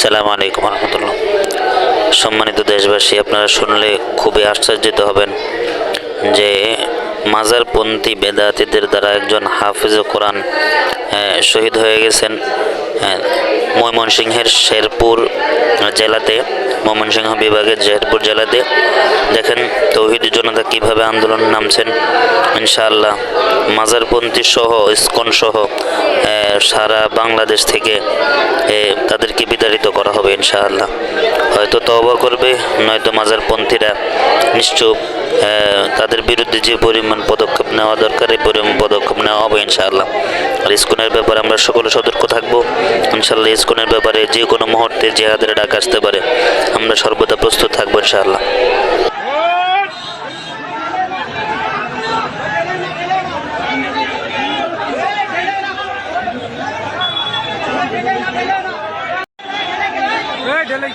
সালাম আলাইকুম রহমতুল্লাহ। সম্মানিত দেশবাসী, আপনারা শুনলে খুবই আশ্চর্যিত হবেন যে মাজারপন্থী বেদাতিদের দ্বারা একজন হাফিজ কোরআন শহীদ হয়ে গেছেন ময়মনসিংহের শেরপুর জেলাতে, ময়মনসিংহ বিভাগের শেরপুর জেলাতে। দেখেন কীভাবে আন্দোলন নামছেন? ইনশাআল্লাহ, মাজারপন্থী সহ, ইস্কন সহ সারা বাংলাদেশ থেকে তাদেরকে বিতাড়িত করা হবে ইনশাআল্লাহ। হয়তো তওবা করবে, নয়তো মাজারপন্থীরা নিশ্চুপ তাদের বিরুদ্ধে যে পরিমাণ পদক্ষেপ নেওয়া দরকার, এই পরিমাণ পদক্ষেপ নেওয়া হবে ইনশাআল্লাহ। আর ইস্কনের ব্যাপারে আমরা সকলে সতর্ক থাকব। ইনশাআল্লাহ, ইস্কনের ব্যাপারে যে কোনো মুহূর্তে যে জেহাদের ডাক আসতে পারে। আমরা সর্বদা প্রস্তুত থাকব ইনশাআল্লাহ। ঢেলে